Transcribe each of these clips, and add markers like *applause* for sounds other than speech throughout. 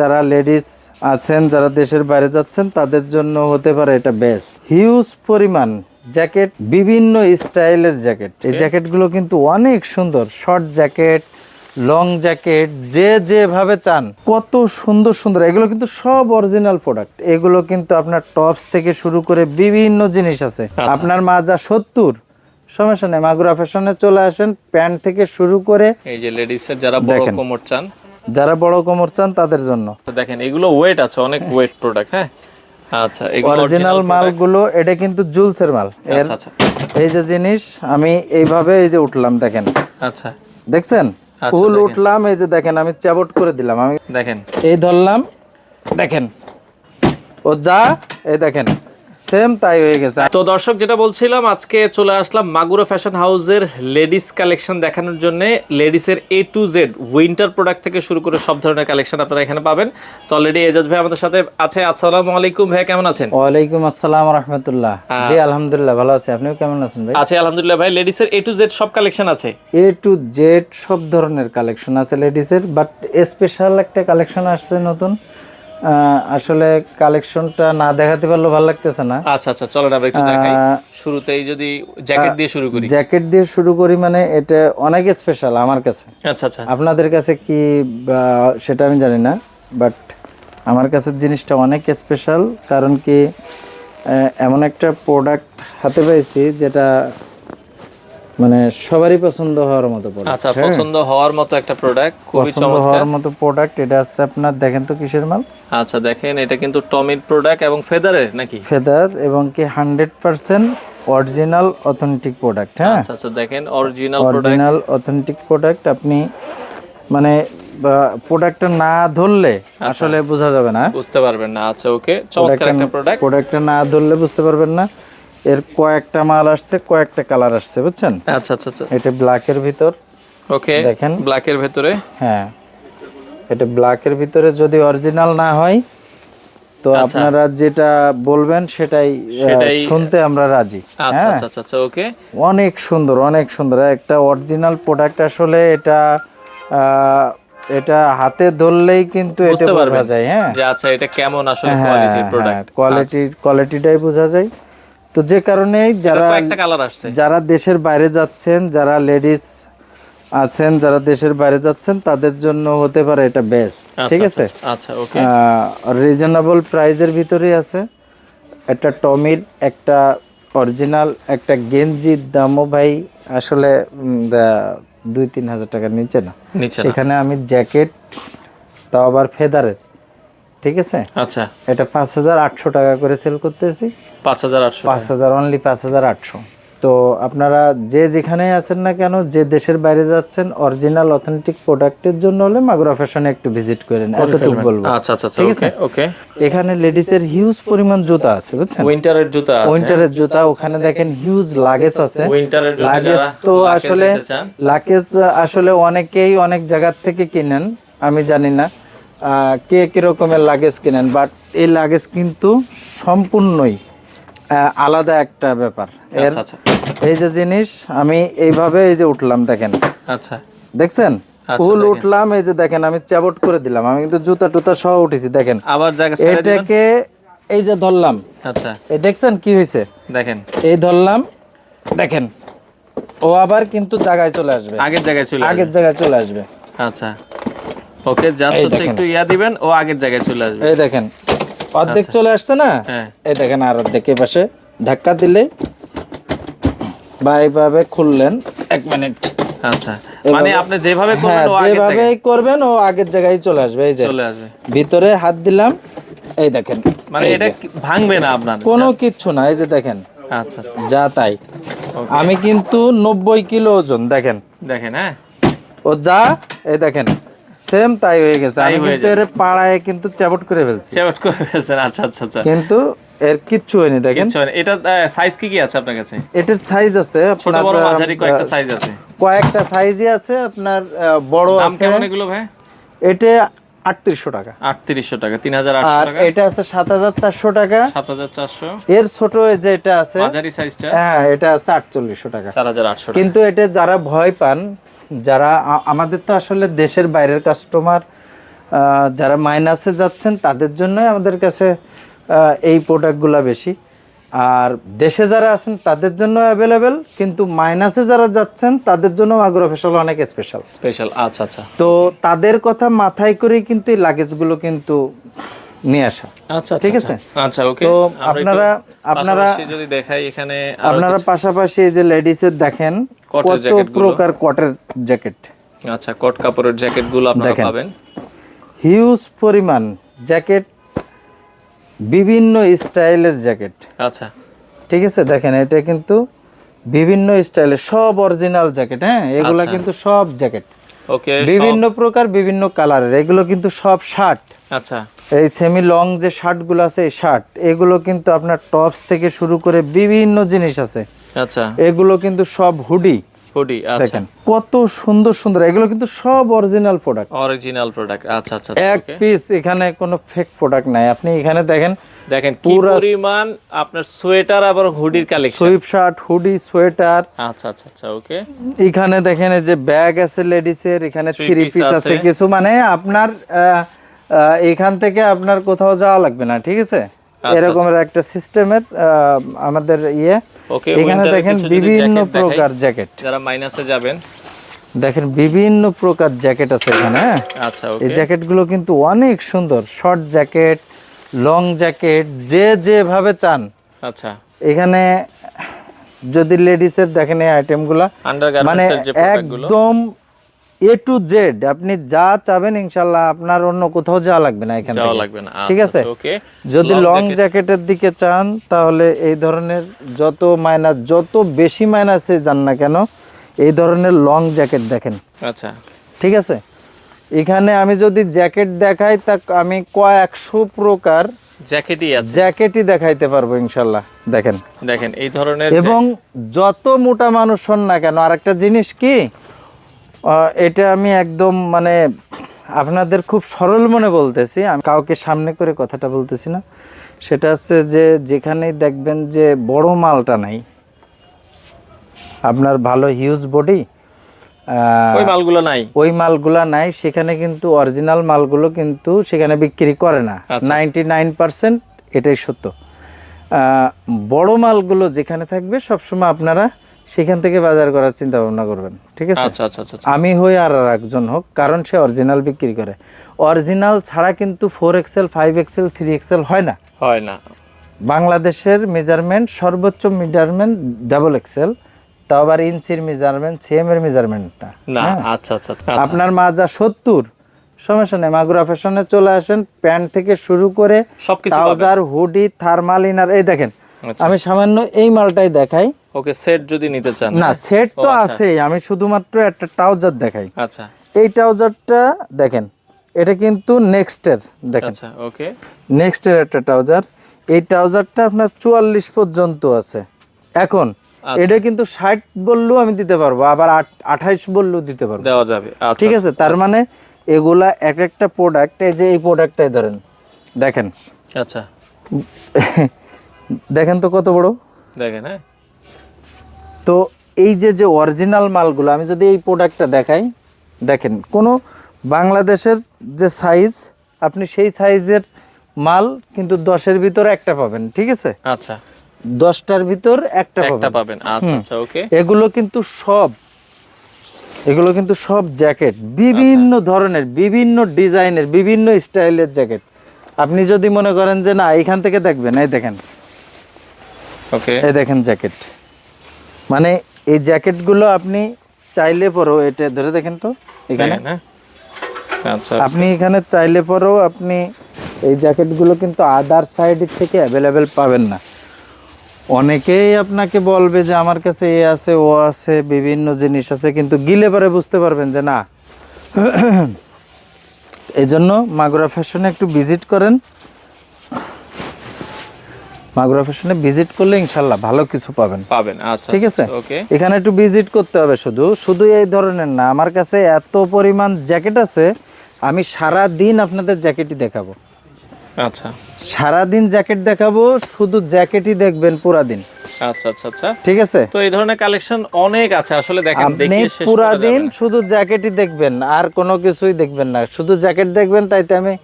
যারা লেডিস আছেন যারা দেশের বাইরে যাচ্ছেন তাদের জন্য হতে পারে এটা বেস্ট হিউজ পরিমাণ জ্যাকেট বিভিন্ন স্টাইলের জ্যাকেট এই জ্যাকেটগুলো কিন্তু অনেক সুন্দর। শর্ট জ্যাকেট লং জ্যাকেট যে যেভাবে চান। কত সুন্দর সুন্দর। এগুলো কিন্তু সব অরিজিনাল প্রোডাক্ট এগুলো কিন্তু আপনার টপস থেকে শুরু করে বিভিন্ন জিনিস আছে। আপনার মাজা সত্তর। সমস্যা নেই। মাগুরা ফ্যাশনে চলে আসেন প্যান্ট থেকে শুরু করে এই যে লেডিস এর যারা বড় দেখেন। কোমর চান যারা বড় কোমর চান তাদের জন্য। দেখেন এগুলো ওয়েট আছে অনেক ওয়েট প্রোডাক্ট হ্যাঁ? আচ্ছা অরিজিনাল মালগুলো এটা কিন্তু জুলসের মাল। এর আচ্ছা। আচ্ছা এই যে জিনিস আমি এইভাবে এই যে উঠলাম দেখেন। আচ্ছা। দেখছেন? আচ্ছা, ফুল উঠলাম এই যে দেখেন আমি চাবট করে দিলাম। আমি দেখেন। এই ধরলাম দেখেন। ও যা এই দেখেন। সেম তাই হয়ে গেছে। তো দর্শক যেটা বলছিলাম আজকে চলে আসলাম মাগুরা ফ্যাশন হাউসের লেডিস কালেকশন দেখানোর জন্য। লেডিসের A to Z winter product থেকে শুরু করে সব ধরনের কালেকশন আপনারা এখানে পাবেন। তো অলরেডি এজাজ ভাই আমাদের সাথে আছে। আসসালামু আলাইকুম ভাই কেমন আছেন? ওয়ালাইকুম আসসালাম রহমতুল্লাহ। জি আলহামদুলিল্লাহ ভালো আছি। আপনিও কেমন আছেন ভাই? আছে আলহামদুলিল্লাহ ভাই। লেডিসের এ টু জেড সব কালেকশন আছে? এ টু জেড সব ধরনের কালেকশন আছে লেডিসের বাট স্পেশাল একটা কালেকশন আসছে নতুন। আসলে কালেকশনটা না দেখাতে পারলে ভালো লাগতেছে না। আচ্ছা আচ্ছা চলো আমরা একটু দেখাই। শুরুতেই যদি জ্যাকেট দিয়ে শুরু করি। জ্যাকেট দিয়ে শুরু করি মানে এটা অনেক স্পেশাল আমার কাছে। আচ্ছা আচ্ছা। আপনাদের কাছে কি বা সেটা আমি জানি না বাট আমার কাছে জিনিসটা অনেক স্পেশাল কারণ কি এমন একটা প্রোডাক্ট হাতে পেয়েছি যেটা মানে সবারই পছন্দ হওয়ার মতো প্রোডাক্ট আচ্ছা পছন্দ হওয়ার মতো একটা প্রোডাক্ট খুবই পছন্দ চমৎকার। হওয়ার মতো প্রোডাক্ট এটা হচ্ছে আপনার দেখেন তো কিসের মাল? আচ্ছা দেখেন এটা কিন্তু টমির প্রোডাক্ট এবং ফেদারের নাকি? ফেদার এবং কি hundred percent original authentic product হ্যাঁ? আচ্ছা আচ্ছা দেখেন original product original authentic product আপনি মানে প্রোডাক্টটা না ধরলে আচ্ছা। আসলে বোঝা যাবে না। বুঝতে পারবেন না। আচ্ছা ওকে চমৎকার একটা প্রোডাক্ট প্রোডাক্টটা না ধরলে বুঝতে পারবেন না। এর কয়েকটা মাল আসছে কয়েকটা কালার আসছে বুঝছেন? আচ্ছা আচ্ছা আচ্ছা। এটা ব্ল্যাকের ভিতর ওকে দেখেন। ব্ল্যাকের ভেতরে? হ্যাঁ। এটা ব্ল্যাকের ভিতরে যদি অরিজিনাল না হয় তো আপনারা যেটা বলবেন সেটাই আচ্ছা। শুনতে আমরা রাজি। আচ্ছা হ্যাঁ? আচ্ছা আচ্ছা আচ্ছা ওকে অনেক সুন্দর অনেক সুন্দর। একটা অরিজিনাল প্রোডাক্ট আসলে এটা এটা হাতে ধরলেই কিন্তু এটা বোঝা যায় হ্যাঁ। আচ্ছা এটা কেমন আসলে কোয়ালিটির প্রোডাক্ট কোয়ালিটি কোয়ালিটিটাই বোঝা যায়। তো যে কারণেই যারা যারা দেশের বাইরে যাচ্ছেন যারা লেডিস আছেন যারা দেশের বাইরে যাচ্ছেন তাদের জন্য হতে পারে এটা বেস্ট ঠিক আছে? আচ্ছা ওকে রিজনেবল প্রাইজের ভিতরেই আছে। একটা টমির একটা অরিজিনাল একটা গেঞ্জির দামও ভাই আসলে দুই তিন হাজার টাকার নিচে না। সেখানে আমি জ্যাকেট তাও আবার ফেদারের ঠিক আছে? আচ্ছা। এটা পাঁচ হাজার আটশো টাকা করে সেল করতেছি। পাঁচ হাজার আটশো পাঁচ হাজার অনলি পাঁচ হাজার আটশো। তো আপনারা যে যেখানে আছেন না কেন যে দেশের বাইরে যাচ্ছেন অরিজিনাল অথেন্টিক প্রোডাক্টের জন্য হলে মাগুরা ফ্যাশনে একটু ভিজিট করেন। এতটুকু বলব। আচ্ছা আচ্ছা আচ্ছা ঠিক ওকে ওকে। এখানে লেডিসের হিউজ পরিমাণ জুতা আছে বুঝছেন? উইন্টারের জুতা আছে। উইন্টারের জুতা ওখানে দেখেন হিউজ লাগেজ আছে। উইন্টারের লাগেজ তো আসলে লাগেজ আসলে অনেকেই অনেক জায়গার থেকে কিনেন আমি জানি না। কে কিরকমের লাগেজ কিনেন? বাট এই লাগেজ কিন্তু সম্পূর্ণই আলাদা একটা ব্যাপার। এর আচ্ছা আচ্ছা। এই যে জিনিস আমি এইভাবে এই যে উঠলাম দেখেন। আচ্ছা। দেখছেন? আচ্ছা, ফুল উঠলাম এই যে দেখেন আমি চাবট করে দিলাম। আমি কিন্তু জুতা টুতা সহ উঠেছি দেখেন। আবার এটাকে এই যে ধরলাম। আচ্ছা। এই দেখছেন কি হয়েছে? দেখেন। এই ধরলাম দেখেন। ও আবার কিন্তু জায়গায় চলে আসবে। আগের জায়গায় চলে আগের জায়গায় চলে আসবে। আচ্ছা। ওকে জাস্ট হচ্ছে একটু ইয়া দিবেন ও আগের জায়গায় চলে আসবে। এই দেখেন অর্ধেক চলে আসছে না? হ্যাঁ। এই দেখেন আর অর্ধেক এই পাশে। ধাক্কা দিলে বা এইভাবে খুললেন এক মিনিট। আচ্ছা। মানে আপনি যেভাবে করবেন হ্যাঁ ও আগের যেভাবে করবেন ও আগের জায়গায় চলে আসবে এই যে। চলে আসবে। ভিতরে হাত দিলাম এই দেখেন। মানে এটা ভাঙবে না আপনার কোনো কিচ্ছু না এই যে দেখেন। আচ্ছা আচ্ছা। যা তাই। আমি কিন্তু নব্বই কিলো ওজন দেখেন। দেখেন হ্যাঁ। ও যা এই দেখেন। সেম তাই হয়ে গেছে। আমি কিন্তু এর পাড়ায় কিন্তু চাপট করে ফেলছি। চেপট করে ফেলছেন আচ্ছা আচ্ছা আচ্ছা। কিন্তু এর কিচ্ছু হয়নি দেখেন। এটা সাইজ কি কি আছে আপনার কাছে? এটার সাইজ আছে ছোট বড় মাঝারি কয়েকটা সাইজ আছে। কয়েকটা সাইজই আছে আপনার বড় দাম কেমন এগুলো ভাই? এটা আটত্রিশশো টাকা। আটত্রিশশো টাকা তিন হাজার আটশো টাকা। এটা আছে সাত হাজার চারশো টাকা। সাত হাজার চারশো। এর ছোট যে এটা আছে মাঝারি সাইজটা হ্যাঁ এটা আছে আটচল্লিশশো টাকা। চার হাজার আটশো কিন্তু এটা যারা ভয় পান যারা আমাদের তো আসলে দেশের বাইরের কাস্টমার যারা মাইনাসে যাচ্ছেন তাদের জন্যই আমাদের কাছে এই প্রোডাক্টগুলো বেশি। আর দেশে যারা আছেন তাদের জন্য অ্যাভেলেবেল কিন্তু মাইনাসে যারা যাচ্ছেন তাদের জন্য আগ্রহ ফেসল অনেক স্পেশাল স্পেশাল আচ্ছা আচ্ছা। তো তাদের কথা মাথায় করেই কিন্তু এই লাগেজগুলো কিন্তু নিয়ে আসা। আচ্ছা ঠিক আছে? আচ্ছা ওকে। তো আপনারা- আপনারা- যদি দেখাই এখানে আপনারা পাশাপাশি এই যে লেডিসের দেখেন কটের কত জ্যাকেটগুলো। প্রকার কটের জ্যাকেট। আচ্ছা কট কাপড়ের জ্যাকেটগুলো আপনারা পাবেন। হিউজ পরিমাণ জ্যাকেট বিভিন্ন স্টাইলের জ্যাকেট। আচ্ছা। ঠিক আছে? দেখেন এটা কিন্তু বিভিন্ন স্টাইলের সব অরিজিনাল জ্যাকেট হ্যাঁ? এগুলা আচ্ছা। কিন্তু সব জ্যাকেট। ওকে বিভিন্ন প্রকার বিভিন্ন কালারের। এগুলো কিন্তু সব শার্ট। আচ্ছা। এই সেমি লং যে শার্টগুলো আছে এই শার্ট এগুলো কিন্তু আপনার টপস থেকে শুরু করে বিভিন্ন জিনিস আছে। আচ্ছা। এগুলো কিন্তু সব হুডি হুডি আচ্ছা। দেখেন কত সুন্দর সুন্দর এগুলো কিন্তু সব অরিজিনাল প্রোডাক্ট অরিজিনাল প্রোডাক্ট আচ্ছা আচ্ছা এক পিস এখানে কোনো ফেক প্রোডাক্ট নাই। আপনি এখানে দেখেন দেখেন কি পরিমাণ আপনার সোয়েটার আবার হুডির collection sweatshirt hoodie sweater আচ্ছা আচ্ছা আচ্ছা ওকে এখানে দেখেন এই যে ব্যাগ আছে লেডিসের এখানে থ্রি পিস আছে। কিছু মানে আপনার এখান থেকে আপনার কোথাও যাওয়া লাগবে না ঠিক আছে? এরকমের একটা সিস্টেমের আমাদের ইয়ে। এখানে দেখেন বিভিন্ন প্রকার জ্যাকেট যারা মাইনাসে যাবেন। দেখেন বিভিন্ন প্রকার জ্যাকেট আছে এখানে হ্যাঁ? আচ্ছা এই জ্যাকেটগুলো কিন্তু অনেক সুন্দর। শর্ট জ্যাকেট লং জ্যাকেট যে যেভাবে চান। আচ্ছা। এখানে যদি লেডিসের দেখেন এই আইটেম আইটেমগুলো মানে আন্ডারগার্মেন্টসের যে প্রোডাক্টগুলো। একদম এ টু জেড আপনি যা চাবেন ইনশাল্লাহ আপনার অন্য কোথাও যাওয়া লাগবে না এখানে যাওয়া লাগবে না। ঠিক আছে? যদি লং জ্যাকেটের দিকে চান তাহলে এই ধরনের যত মাইনাস যত বেশি মাইনাসে যান না কেন এই ধরনের লং জ্যাকেট দেখেন। আচ্ছা। ঠিক আছে? এখানে আমি যদি জ্যাকেট দেখাই তা আমি কয়েকশো প্রকার জ্যাকেটই আছে। জ্যাকেটই দেখাইতে পারব ইনশাল্লাহ দেখেন। দেখেন এই ধরনের এবং যত মোটা মানুষ হন না কেন আরেকটা জিনিস কি? এটা আমি একদম মানে আপনাদের খুব সরল মনে বলতেছি। আমি কাউকে সামনে করে কথাটা বলতেছি না। সেটা হচ্ছে যে যেখানেই দেখবেন যে বড় মালটা নাই আপনার ভালো হিউজ বডি ওই মালগুলো নাই। ওই মালগুলা নাই সেখানে কিন্তু অরিজিনাল মালগুলো কিন্তু সেখানে বিক্রি করে না। নাইনটি নাইন পার্সেন্ট এটাই সত্য। আহ, বড় মালগুলো যেখানে থাকবে সবসময় আপনারা সেখান থেকে বাজার করার চিন্তা ভাবনা করবেন ঠিক আছে? আচ্ছা আচ্ছা আচ্ছা আমি হই আর আর একজন হোক কারণ সে অরিজিনাল বিক্রি করে। অরিজিনাল ছাড়া কিন্তু four XL five XL three XL হয় না। হয় না। বাংলাদেশের মেজারমেন্ট সর্বোচ্চ মেজারমেন্ট ডাবল এক্সেল তাও আবার ইঞ্চির মেজারমেন্ট সেম এর মেজারমেন্ট না না আচ্ছা আচ্ছা আচ্ছা। আপনার মাজা সত্তর সমস্যা নেই মাগুরা ফ্যাশনে চলে আসেন প্যান্ট থেকে শুরু করে ট্রাউজার হুডি থার্মাল ইনার এই দেখেন আচ্ছা। আমি সামান্য এই মালটাই দেখাই। ওকে সেট যদি নিতে চান। না সেট তো আছেই। আমি শুধুমাত্র একটা ট্রাউজার দেখাই। আচ্ছা। এই ট্রাউজারটা দেখেন এটা কিন্তু নেক্সটের দেখেন। আচ্ছা ওকে। নেক্সটের একটা ট্রাউজার এই ট্রাউজারটা আপনার চুয়াল্লিশ পর্যন্ত আছে। এখন আচ্ছা। এটা কিন্তু ষাট বললেও আমি দিতে পারব আবার আঠাইশ বললেও দিতে পারব। দেওয়া যাবে আচ্ছা। ঠিক আছে? তার মানে এগুলা এক একটা প্রোডাক্ট এই যে এই প্রোডাক্টটাই ধরেন দেখেন। আচ্ছা। দেখেন তো কত বড়? দেখেন হ্যাঁ। তো এই যে যে অরিজিনাল মালগুলো আমি যদি এই প্রোডাক্টটা দেখাই দেখেন কোনো বাংলাদেশের যে সাইজ আপনি সেই সাইজের মাল কিন্তু দশের ভিতর একটা পাবেন ঠিক আছে? আচ্ছা। দশটার ভিতর একটা একটা পাবেন। পাবেন আচ্ছা আচ্ছা ওকে। এগুলো কিন্তু সব এগুলো কিন্তু সব জ্যাকেট বিভিন্ন ধরনের বিভিন্ন ডিজাইনের বিভিন্ন স্টাইলের জ্যাকেট আপনি যদি মনে করেন যে না এখান থেকে দেখবেন এই দেখেন। ওকে। এই দেখেন জ্যাকেট মানে এই জ্যাকেটগুলো আপনি চাইলে পরেও এটা ধরে দেখেন তো এখানে। আচ্ছা। আপনি এখানে চাইলে পরেও আপনি এই জ্যাকেটগুলো কিন্তু আদার সাইড থেকে অ্যাভেলেবেল পাবেন না। অনেকেই আপনাকে বলবে যে আমার কাছে এ আছে ও আছে বিভিন্ন জিনিস আছে। কিন্তু গিলে পরে বুঝতে পারবেন যে না। *clears throat* এই জন্য মাগুরা ফ্যাশনে একটু ভিজিট করেন। মাগুরা ফ্যাশনে ভিজিট করলে ইনশাল্লাহ ভালো কিছু পাবেন। পাবেন আচ্ছা ঠিক আছে? এখানে একটু ভিজিট করতে হবে শুধু। শুধু এই ধরনের না আমার কাছে এত পরিমাণ জ্যাকেট আছে আমি সারা দিন আপনাদের জ্যাকেটই দেখাবো। আচ্ছা। সারা দিন জ্যাকেট দেখাবো শুধু জ্যাকেটই দেখবেন পুরা দিন আচ্ছা আচ্ছা আচ্ছা। ঠিক আছে? তো এই ধরনের কালেকশন অনেক আছে আসলে দেখেন দেখিয়ে শেষ পুরা দিন শুধু জ্যাকেটই দেখবেন আর কোনো কিছুই দেখবেন না। শুধু জ্যাকেট দেখবেন তাইতে আমি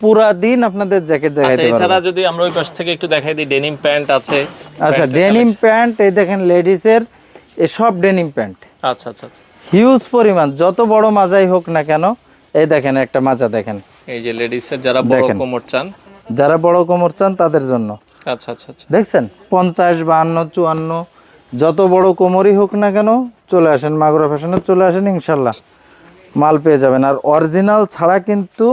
পুরা দিন আপনাদের জ্যাকেট আচ্ছা দেখাইতে পারব। এছাড়া যদি আমরা ওই পাশ থেকে একটু দেখাই দিই ডেনিম প্যান্ট আছে আচ্ছা ডেনিম প্যান্ট এই দেখেন লেডিসের এসব ডেনিম প্যান্ট আচ্ছা আচ্ছা আচ্ছা। হিউজ পরিমাণ যত বড় মাজাই হোক না কেন এই দেখেন একটা মাজা দেখেন। এই যে লেডিসের যারা বড় কোমর চান। যারা বড় কোমর চান তাদের জন্য। আচ্ছা আচ্ছা আচ্ছা। দেখছেন? পঞ্চাশ বাহান্ন চুয়ান্ন যত বড় কোমরই হোক না কেন চলে আসেন মাগুরা ফ্যাশনে চলে আসেন ইনশাল্লাহ। মাল পেয়ে যাবেন। আর অরিজিনাল ছাড়া কিন্তু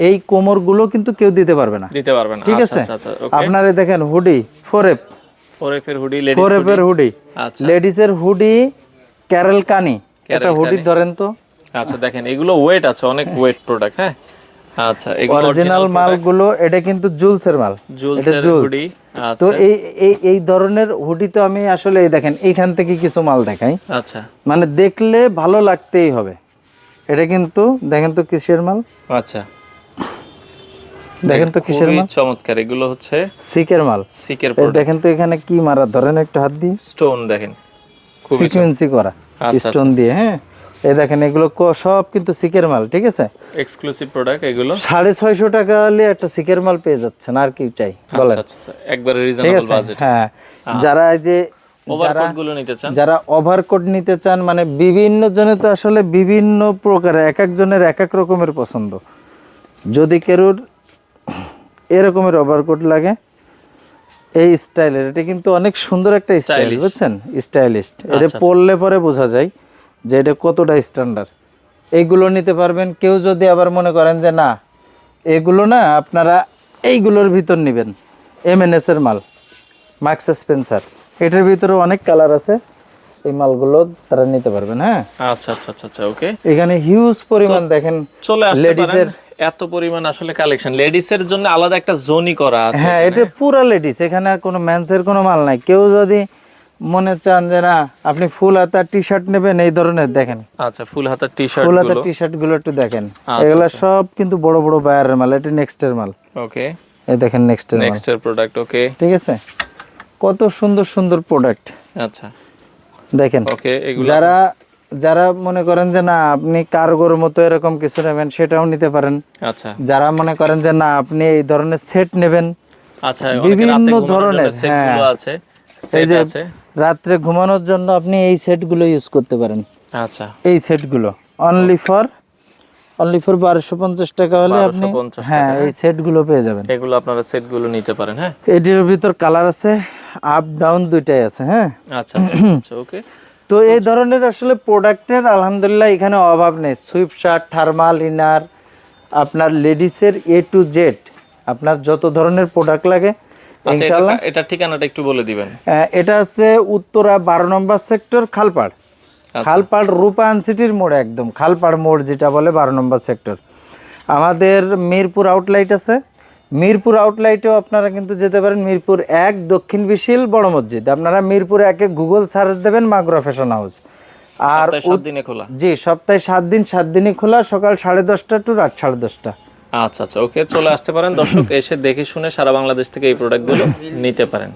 এই কোমরগুলো কিন্তু কেউ দিতে পারবে না। দিতে পারবেন ঠিক আচ্ছা আছে? আচ্ছা আচ্ছা আপনারা দেখেন hoodie four F four F এর হুডি লেডিস ফোর এর হুডি। লেডিসের হুডি ক্যারেল কানি। এটা হুডি ধরেন তো। আচ্ছা দেখেন এগুলো ওয়েট আছে অনেক ওয়েট প্রোডাক্ট হ্যাঁ? আচ্ছা অরিজিনাল মালগুলো এটা কিন্তু জুলসের মাল। জুলসের জুলস। হুডি তো এই এই এই ধরনের হুডি তো আমি আসলে দেখেন এইখান থেকে কিছু মাল দেখাই। আচ্ছা। মানে দেখলে ভালো লাগতেই হবে। এটা কিন্তু দেখেন তো কিসের মাল? আচ্ছা। দেখেন তো কিসের মাল? চমৎকার এগুলো হচ্ছে সিকের মাল। সিকের দেখেন তো এখানে কি মারা ধরেন একটু হাত দিয়ে স্টোন দেখেন সিকুয়েন্সি করা আচ্ছা, স্টোন দিয়ে হ্যাঁ? এই দেখেন এগুলো ক- সব কিন্তু সিকের মাল ঠিক আছে? এক্সক্লুসিভ প্রোডাক্ট এগুলো। সাড়ে ছয়শো টাকা হলে একটা সিকের মাল পেয়ে যাচ্ছেন আর কি চাই বলেন। আচ্ছা আচ্ছা। একবারে রিজনেবল বাজেট হ্যাঁ। যারা এই যে যারা ওভারকোট নিতে চান? মানে বিভিন্ন জনে তো আসলে বিভিন্ন প্রকার এক একজনের এক এক রকমের পছন্দ। যদি কেরুর এরকমের ওভারকোট লাগে। এই স্টাইলের এটা কিন্তু অনেক সুন্দর একটা স্টাইল বুঝছেন? স্টাইলিস্ট এটা আচ্ছা, পরলে পরে বোঝা যায় যে এটা কতটা স্ট্যান্ডার্ড এইগুলো নিতে পারবেন। কেউ যদি আবার মনে করেন যে না এগুলো না আপনারা এইগুলোর ভিতর নেবেন। এম এমএনএস এর মাল মার্কস স্পেন্সার এটার ভিতরে অনেক কালার আছে। এই মালগুলো তারা নিতে পারবেন হ্যাঁ? আচ্ছা আচ্ছা আচ্ছা আচ্ছা ওকে এখানে হিউজ পরিমাণ দেখেন চলে লেডিসের এত পরিমাণ আসলে কালেকশন লেডিসের জন্য আলাদা একটা জোনই করা আছে হ্যাঁ এটা পুরা লেডিস এখানে আর কোনো ম্যান্সের কোনো মাল নাই। কেউ যদি মনে চান যে না আপনি ফুল হাতা টি শার্ট নেবেন এই ধরনের দেখেন। আচ্ছা ফুল হাতার টি শার্ট ফুল হাতার টি শার্টগুলো একটু দেখেন। আচ্ছা, এগুলা সব কিন্তু বড় বড় বায়ারের মাল এটা নেক্সট এর মাল। ওকে এই দেখেন নেক্সটের মাল। নেক্সট এর প্রোডাক্ট ওকে ঠিক আছে? কত সুন্দর সুন্দর প্রোডাক্ট আচ্ছা। দেখেন ওকে এগুলো যারা যারা মনে করেন যে না আপনি কার্গোর মতো এরকম কিছু নেবেন সেটাও নিতে পারেন। আচ্ছা। যারা মনে করেন যে না আপনি এই ধরনের সেট নেবেন আচ্ছা বিভিন্ন ধরনের, সেটগুলো হ্যাঁ। আছে এই সেট যে আছে। রাত্রে ঘুমানোর জন্য আপনি এই সেটগুলো ইউজ করতে পারেন। আচ্ছা। এই সেটগুলো। অনলি ফর অনলি ফর বারোশো পঞ্চাশ টাকা হলে আপনি হ্যাঁ এই সেটগুলো পেয়ে যাবেন। এগুলো আপনারা সেটগুলো নিতে পারেন হ্যাঁ। এটির ভিতর কালার আছে আপ ডাউন দুইটাই আছে হ্যাঁ। আচ্ছা আচ্ছা আচ্ছা, আচ্ছা ওকে তো এই ধরনের আসলে প্রোডাক্টের আলহামদুলিল্লাহ এখানে অভাব নেই। সুইফট শার্ট থার্মাল ইনার আপনার লেডিসের এ টু জেড আপনার যত ধরনের প্রোডাক্ট লাগে ইনশাআল্লাহ। এটা ঠিকানাটা একটু বলে দিবেন। আহ, এটা হচ্ছে উত্তরা বারো নম্বর সেক্টর খালপাড়। আচ্ছা। খালপাড় রূপায়ণ সিটির মোড়ে একদম খালপাড় মোড় যেটা বলে বারো নম্বর সেক্টর আমাদের মিরপুর আউটলাইট আছে। মিরপুর আউটলাইটেও আপনারা কিন্তু যেতে পারেন। মিরপুর এক দক্ষিণ বিশিল বড় মসজিদ। আপনারা মিরপুর একে গুগল সার্চ দেবেন মাগুরা ফ্যাশন হাউস আর দিনে খোলা? জি সপ্তাহে সাত দিন সাত দিনই খোলা। সকাল সাড়ে দশটা টু রাত সাড়ে দশটা। আচ্ছা আচ্ছা ওকে চলে আসতে পারেন। দর্শক এসে দেখে শুনে সারা বাংলাদেশ থেকে এই প্রোডাক্টগুলো নিতে পারেন।